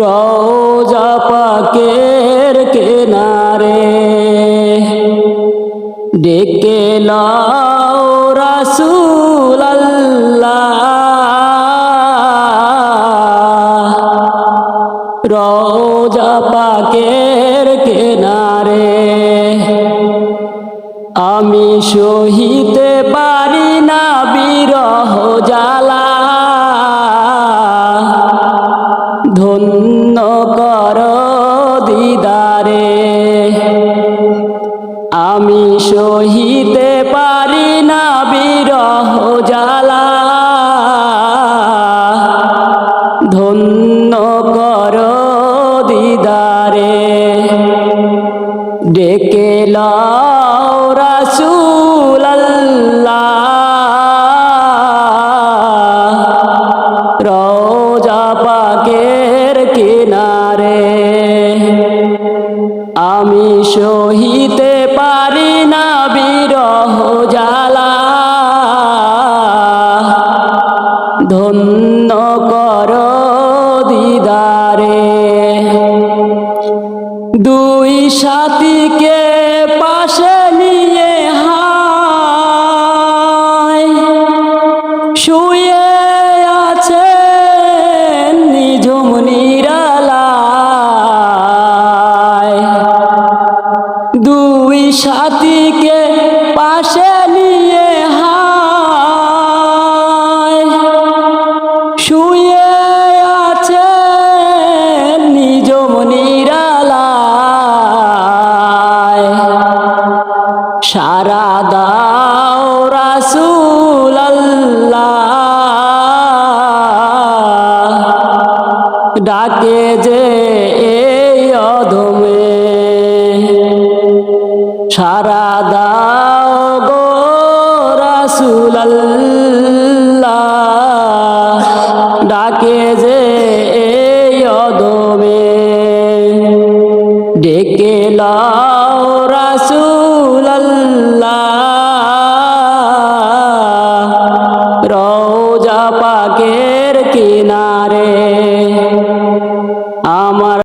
রওজা পাকের কেনারে ডেকে লও রাসূল আল্লাহ। রওজা পাকের কেনারে আমি সহিতে পারি না বিরহ যা আমি সহিতে পারি না বিরহ জ্বালা। ধন্য কর দিদারে ডেকে লাও রাসূল রোজা কিনারে আমি সহিতে পারি না বিরহ জ্বালা। ধন্য কর দিদারে। দুই সাথীকে পাশে সাথীকে পাশে নিয়ে হায়। শুয়ে আছে নিজম নিরালায় সারা দাও রাসূল ডাকে সারা দাও গো রাসুলাল্লাহ। ডাকে যে এই অদমে ডেকে লাও রাসুলাল্লাহ। রওজা পাকের কিনারে।